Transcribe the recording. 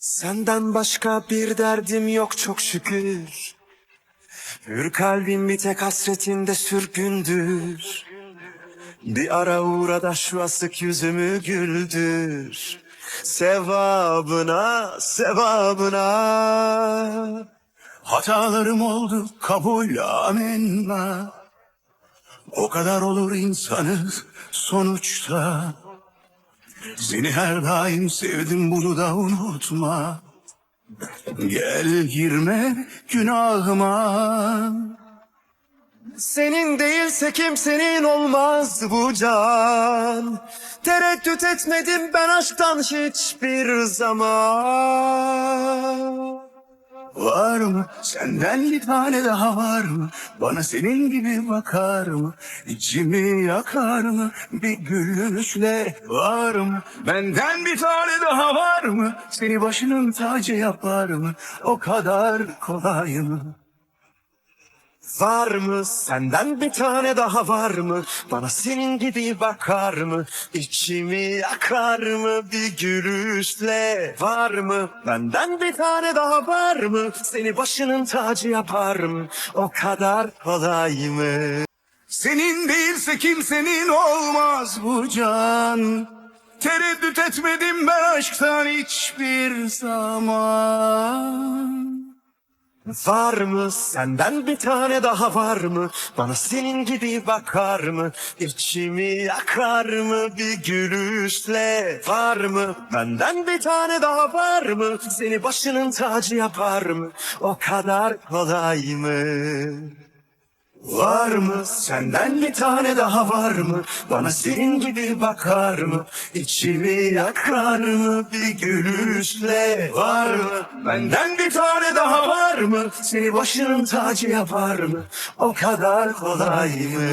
Senden başka bir derdim yok çok şükür. Hür kalbim bir tek hasretinde sürgündür. Bir ara uğra da şu asık yüzümü güldür. Sevabına, sevabına. Hatalarım oldu kabul amenna. O kadar olur insanız sonuçta. Seni her daim sevdim bunu da unutma. Gel girme günahıma. Senin değilse kimsenin olmaz bu can. Tereddüt etmedim ben aşktan hiçbir zaman. Var mı senden bir tane daha var mı? Bana senin gibi bakar mı? İçimi yakar mı? Bir gülüşle var mı? Benden bir tane daha var mı? Seni başının tacı yapar mı? O kadar kolay mı? Var mı senden bir tane daha var mı? Bana senin gibi bakar mı? İçimi yakar mı bir gülüşle? Var mı benden bir tane daha var mı? Seni başının tacı yapar mı? O kadar kolay mı? Senin değilse kimsenin olmaz bu can. Tereddüt etmedim ben aşktan hiçbir zaman. Var mı senden bir tane daha var mı? Bana senin gibi bakar mı? İçimi yakar mı bir gülüşle? Var mı benden bir tane daha var mı? Seni başının tacı yapar mı? O kadar kolay mı? Var mı senden bir tane daha var mı? Bana senin gibi bakar mı? İçimi yakar mı bir gülüşle? Var mı benden bir tane daha var mı? Seni başının tacı yapar mı? O kadar kolay mı?